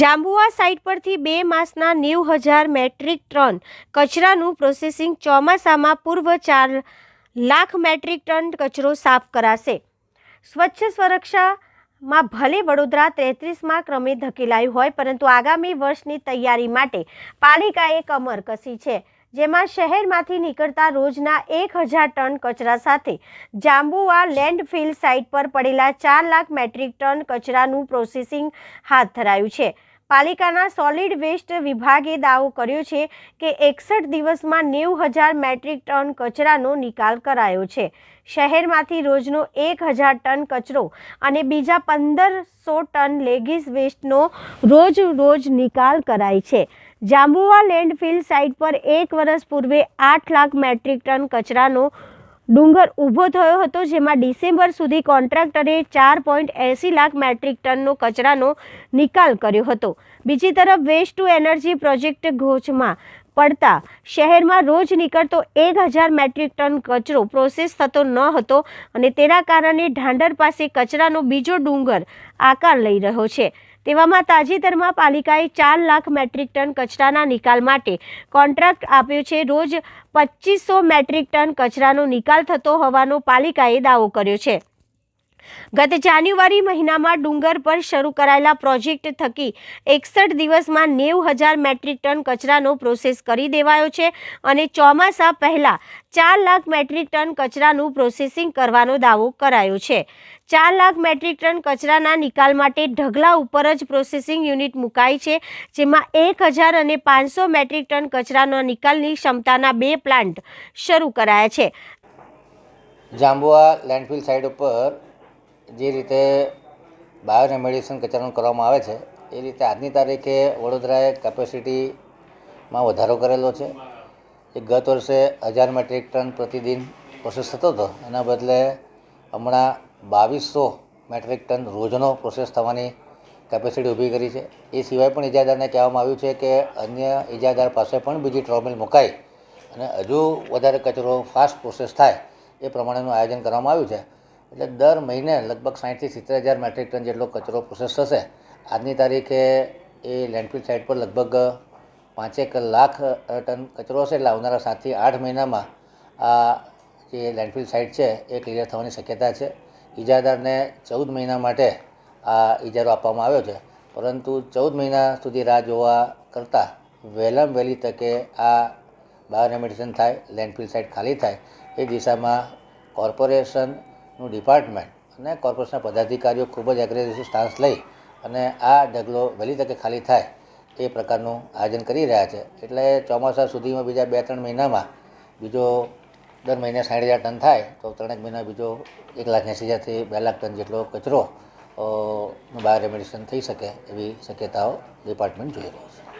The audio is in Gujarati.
જાંબુઆ સાઇટ પરથી બે માસના નેવું હજાર મેટ્રિક ટન કચરાનું પ્રોસેસિંગ ચોમાસામાં પૂર્વ ચાર લાખ મેટ્રિક ટન કચરો સાફ કરાશે. સ્વચ્છ સુરક્ષામાં ભલે વડોદરા તેત્રીસમાં ક્રમે ધકેલાયું હોય, પરંતુ આગામી વર્ષની તૈયારી માટે પાલિકાએ કમર કસી છે. જેમાં શહેરમાંથી નીકળતા રોજના એક હજાર ટન કચરા સાથે જાંબુઆ લેન્ડફિલ સાઇટ પર પડેલા ચાર લાખ મેટ્રિક ટન કચરાનું પ્રોસેસિંગ હાથ ધરાયું છે. પાલિકાના સોલિડ વેસ્ટ વિભાગે દાવો કર્યો છે કે એકસઠ દિવસમાં નેવું હજાર મેટ્રિક ટન કચરાનો નિકાલ કરાયો છે. શહેરમાંથી રોજનો એક હજાર ટન કચરો અને બીજા પંદરસો ટન લેગીસ વેસ્ટનો રોજ રોજ નિકાલ કરાય છે. જાંબુઆ લેન્ડફિલ સાઇટ પર એક વર્ષ પૂર્વે આઠ લાખ મેટ્રિક ટન કચરાનો ડુંગર ઊભો થયો હતો, જેમાં ડિસેમ્બર સુધી કોન્ટ્રાક્ટરે ચાર પોઈન્ટ એંસી લાખ મેટ્રિક ટનનો કચરાનો નિકાલ કર્યો હતો. બીજી તરફ, વેસ્ટ ટુ એનર્જી પ્રોજેક્ટ ઘોચમાં પડતા શહેરમાં રોજ નીકળતો એક હજાર મેટ્રિક ટન કચરો પ્રોસેસ થતો ન હતો અને તેના કારણે ઢાંડર પાસે કચરાનો બીજો ડુંગર આકાર લઈ રહ્યો છે. તેવામાં તાજેતરમાં પાલિકાએ ચાર લાખ મેટ્રિક ટન કચરાના નિકાલ માટે કોન્ટ્રાક્ટ આપ્યો છે. રોજ પચીસો મેટ્રિક ટન કચરાનો નિકાલ થતો હોવાનો પાલિકાએ દાવો કર્યો છે. ગત જાન્યુઆરી મહિનામાં ડુંગર પર શરૂ કરાયેલા પ્રોજેક્ટ થકી એકસઠ દિવસમાં નેવું હજાર મેટ્રિક ટન કચરાનો પ્રોસેસ કરી દેવાયો છે અને ચોમાસા પહેલાં ચાર લાખ મેટ્રિક ટન કચરાનું પ્રોસેસિંગ કરવાનો દાવો કરાયો છે. ચાર લાખ મેટ્રિક ટન કચરાના નિકાલ માટે ઢગલા ઉપર જ પ્રોસેસિંગ યુનિટ મુકાઈ છે, જેમાં એક હજાર અને પાંચસો મેટ્રિક ટન કચરાના નિકાલની ક્ષમતાના બે પ્લાન્ટ શરૂ કરાયા છે. જાંબુઆ લેન્ડફિલ સાઇડ ઉપર જે રીતે બાયોરેમેડિસન કચરાનું કરવામાં આવે છે, એ રીતે આજની તારીખે વડોદરાએ કેપેસિટીમાં વધારો કરેલો છે. એ ગત વર્ષે હજાર મેટ્રિક ટન પ્રતિદિન પ્રોસેસ થતો હતો. એના બદલે હમણાં બાવીસો મેટ્રિક ટન રોજનો પ્રોસેસ થવાની કેપેસિટી ઊભી કરી છે. એ સિવાય પણ ઇજાદારને કહેવામાં આવ્યું છે કે અન્ય ઇજાદાર પાસે પણ બીજી ટ્રોમિલ મુકાઈ અને હજુ વધારે કચરો ફાસ્ટ પ્રોસેસ થાય એ પ્રમાણેનું આયોજન કરવામાં આવ્યું છે. એટલે દર મહિને લગભગ સાઠથી સિત્તેર હજાર મેટ્રિક ટન જેટલો કચરો પ્રોસેસ થશે. આજની તારીખે એ લેન્ડફિલ સાઇટ પર લગભગ પાંચેક લાખ ટન કચરો હશે. એટલે આવનારા સાતથી આઠ મહિનામાં આ જે લેન્ડફિલ સાઇટ છે એ ક્લિયર થવાની શક્યતા છે. ઇજાદારને ચૌદ મહિના માટે આ ઇજારો આપવામાં આવ્યો છે. પરંતુ ચૌદ મહિના સુધી રાહ જોવા કરતાં વહેલામાં વહેલી તકે આ બાયોરેમેડિસન થાય લેન્ડફિલ સાઇટ ખાલી થાય, એ દિશામાં કોર્પોરેશનનું ડિપાર્ટમેન્ટ અને કોર્પોરેશનના પદાધિકારીઓ ખૂબ જ એગ્રેસિવ સ્ટાન્સ લઈ અને આ ઢગલો વહેલી તકે ખાલી થાય એ પ્રકારનું આયોજન કરી રહ્યા છે. એટલે ચોમાસા સુધીમાં બીજા બે ત્રણ મહિનામાં બીજો દર મહિને સાઠ હજાર ટન થાય, તો ત્રણેક મહિના બીજો એક લાખ એંસી હજારથી બે લાખ ટન જેટલો કચરો બાયોરેમેડિસન થઈ શકે એવી શક્યતાઓ ડિપાર્ટમેન્ટ જોઈ રહ્યું છે.